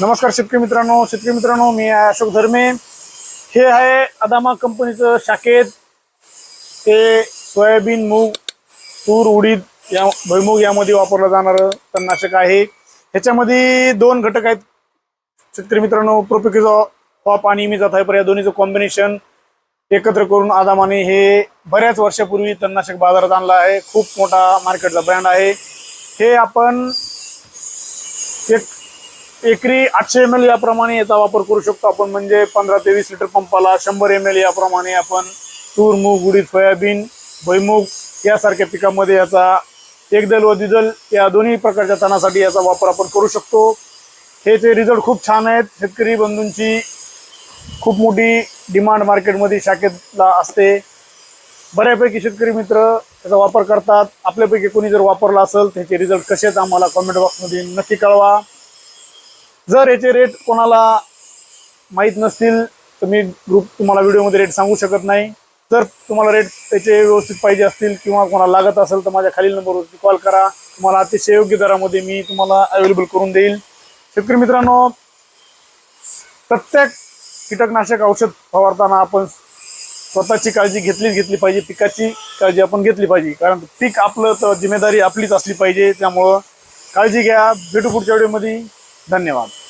नमस्कार शेतकरी मित्रांनो शेतकरी मित्रांनो मी आहे अशोक धर्मे. हे आहे अदामा कंपनीचं शाखेत. ते सोयाबीन मूग तूर उडीद या भुईमूग यामध्ये वापरलं जाणारं तणनाशक आहे. ह्याच्यामध्ये दोन घटक आहेत. शेतकरी मित्रांनो प्रोपिकिझो टॉप आणि मिजाथायपर या दोन्हीचं कॉम्बिनेशन एकत्र करून आदामाने हे बऱ्याच वर्षापूर्वी तणनाशक बाजारात आणलं आहे. खूप मोठा मार्केटचा ब्रँड आहे. हे आपण एक एकरी आठशे एम एल याप्रमाणे याचा वापर करू शकतो आपण. म्हणजे पंधरा ते वीस लिटर पंपाला शंभर एम एल याप्रमाणे आपण तूर मूग उडीद सोयाबीन भुईमूग यासारख्या पिकामध्ये याचा एकदल व द्विदल या दोन्ही प्रकारच्या तणासाठी याचा वापर आपण करू शकतो. हेचे रिझल्ट खूप छान आहेत. शेतकरी बंधूंची खूप मोठी डिमांड मार्केटमध्ये शाखेतला असते. बऱ्यापैकी शेतकरी मित्र त्याचा वापर करतात. आपल्यापैकी कोणी जर वापरला असेल त्याचे रिझल्ट कसे आहेत आम्हाला कमेंट बॉक्समध्ये नक्की कळवा. जर याचे रेट कोणाला माहीत नसतील तर मी ग्रुप तुम्हाला व्हिडिओमध्ये रेट सांगू शकत नाही. जर तुम्हाला रेट त्याचे व्यवस्थित पाहिजे असतील किंवा कोणाला लागत असेल तर माझ्या खालील नंबरवरती कॉल करा. तुम्हाला अतिशय योग्य दरामध्ये मी तुम्हाला अवेलेबल करून देईल. शेतकरी मित्रांनो प्रत्येक कीटकनाशक औषध फवारताना आपण स्वतःची काळजी घेतलीच घेतली पाहिजे. पिकाची काळजी आपण घेतली पाहिजे. कारण पीक आपलं तर जिम्मेदारी आपलीच असली पाहिजे. त्यामुळं काळजी घ्या. भेटू पुढच्या व्हिडिओमध्ये धन्यवाद.